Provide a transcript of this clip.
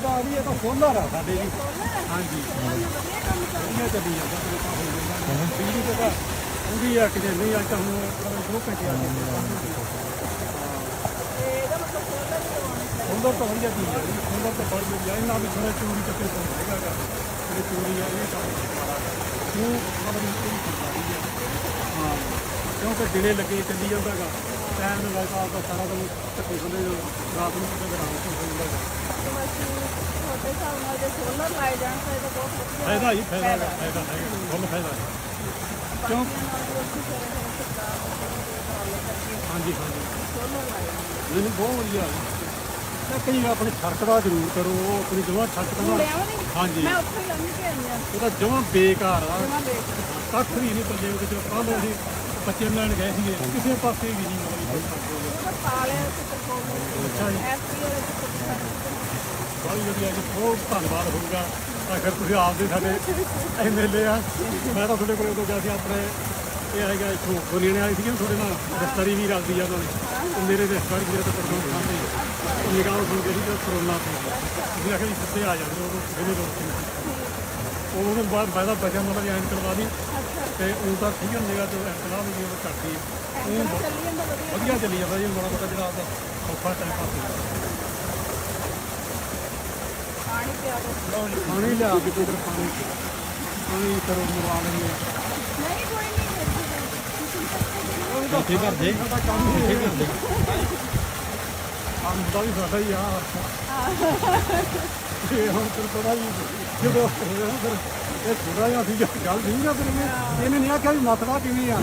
ਤਾਂ ਆ ਵੀ ਇਹ ਤਾਂ ਸੋਲਰ ਆ ਸਾਡੇ ਜੀ ਹਾਂਜੀ। ਵਧੀਆ ਚੱਲੀ ਜਾਂਦਾ ਤੇ ਤਾਂ ਹੋ ਜਾਂਦਾ। ਬਿਜਲੀ ਤੇ ਤਾਂ ਉਹਦੀ ਆ ਕਿ ਨਹੀਂ ਅੱਜ ਤਾਂ ਹੁਣ ਦੋ ਘੰਟੇ ਆ ਸੋਲਰ ਤਾਂ ਵਧੀਆ ਚੀਜ਼ ਹੈ ਸੋਲਰ ਤਾਂ ਬੜੀ ਵਧੀਆ ਇਹਨਾਂ ਵੀ ਥੋੜਾ ਚੋਰੀ ਚੱਕੇ ਤੋਂ ਹੈਗਾ ਗਾ। ਜਿਹੜੇ ਚੋਰੀ ਆ, ਇਹ ਕੰਮ ਮਾਰਾ ਉਹ ਖਬਰ ਨਹੀਂ ਕਿਉਂਕਿ ਦਿਨੇ ਲੱਗੇ ਚੱਲੀ ਜਾਂਦਾ ਗਾ। ਟਾਈਮ ਦੇ ਵਾਈਫਾ ਦਾ ਸਾਰਾ ਦਿਨ ਚੱਕੇ ਹੁੰਦੇ ਰਾਤ ਨੂੰ ਕਿਤੇ ਗਰਾਉਂਡ ਤੋਂ ਹੋ ਜਾਂਦਾ ਫਾਇਦਾ ਹੀ ਫਾਇਦਾ ਹੈਗਾ, ਫਾਇਦਾ ਹੈਗਾ ਫੁੱਲ ਫਾਇਦਾ ਹੈ। ਕਿਉਂ? ਹਾਂਜੀ ਹਾਂਜੀ। ਨਹੀਂ ਨਹੀਂ ਬਹੁਤ ਵਧੀਆ ਹੈ ਕਈ ਆਪਣੀ ਸੜਕ ਦਾ ਜ਼ਰੂਰ ਕਰੋ ਆਪਣੀ ਜਮਾਂ ਸੜਕ ਦਾ। ਹਾਂਜੀ। ਮੈਂ ਉੱਥੇ ਲੰਘ ਕੇ ਆਈ ਉਹਦਾ ਜਮਾਂ ਬੇਕਾਰ ਆ। ਕੱਖ ਵੀ ਨਹੀਂ ਪੱਲੇ ਵਿੱਚ ਕੱਲ ਅਸੀਂ ਬੱਚੇ ਲੈਣ ਗਏ ਸੀਗੇ। ਕਿਸੇ ਪਾਸੇ ਵੀ ਨਹੀਂ ਮਤਲਬ ਪਾਲਿਆ ਸੁਪਰ ਕੋਲ ਅੱਛਾ ਜੀ ਐਸਪੀ ਵਾਲੇ ਬਹੁਤ ਵਧੀਆ ਜੀ, ਬਹੁਤ ਧੰਨਵਾਦ ਹੋਊਗਾ। ਅਗਰ ਤੁਸੀਂ ਆਪਦੇ ਸਾਡੇ ਐਮਐਲਏ ਆ, ਮੈਂ ਤਾਂ ਤੁਹਾਡੇ ਕੋਲ ਉਦੋਂ ਗਿਆ ਸੀ, ਆਪਣੇ ਇਹ ਹੈਗਾ ਇੱਥੋਂ ਬੋਲੀਆਂ ਆਏ ਸੀਗੇ ਤੁਹਾਡੇ ਨਾਲ ਦਸਤਰੀ ਵੀ ਰਲਦੀ ਆ ਉਹਨਾਂ ਨੇ। ਮੇਰੇ ਰਿਸ਼ਤੇਦਾਰ ਮੇਰੇ ਤੋਂ ਪਰਸੋਂ ਸਾਹਮਣੇ ਨਿਗਾਹ ਸੁਣ ਕੇ ਸੀ ਕਰੋਨਾ ਤੋਂ ਤੁਸੀਂ ਆਖਿਆ ਜੀ ਸੱਤੇ ਆ ਜਾਂਦੇ ਉਦੋਂ ਇਹਦੇ ਲੋਕ ਉਹਨੂੰ ਬਾਅਦ ਫਾਇਦਾ ਬਚਿਆ ਮਤਲਬ ਐਂ ਕਰਵਾ ਦੀ। ਤੇ ਉਹ ਤਾਂ ਠੀਕ ਹੁੰਦੇਗਾ ਤੇ ਐਂਟਲਾ ਵੀ ਉਹ ਘੱਟ ਹੀ। ਉਹ ਚੱਲੀ ਜਾਂਦਾ ਵਧੀਆ। ਚੱਲੀ ਜਾਂਦਾ ਜੀ ਮਾੜਾ ਮੋਟਾ ਜਿਹੜਾ ਆਪਦਾ ਸੌਖਾ ਟਾਈਮ ਪਾਸ ਪਾਣੀ ਪਿਆ ਦੋ। ਪਾਣੀ ਲਿਆ ਕੇ ਤੇ ਪਾਣੀ ਪਾਣੀ ਕਰੋ ਮਰਵਾ ਲੈਂਦੇ ਨਹੀਂ ਕੋਈ ਨਹੀਂ ਇੱਥੇ ਘਰ ਦੇ ਇੱਥੇ ਘਰ ਦੇ ਕੰਮ ਦਾ ਵੀ ਸਾਡਾ ਹੀ ਆ ਇਹ ਹੁਣ ਫਿਰ ਥੋੜਾ ਜੀ ਜਦੋਂ ਇਹ ਫਿਰ ਇਹ ਥੋੜਾ ਜਿਹਾ ਸੀ ਗੱਲ ਨਹੀਂ ਨਾ ਫਿਰ ਇਹਨੇ ਇਹਨੇ ਨਹੀਂ ਆਖਿਆ ਵੀ ਮਸਲਾ ਕਿਵੇਂ ਆ।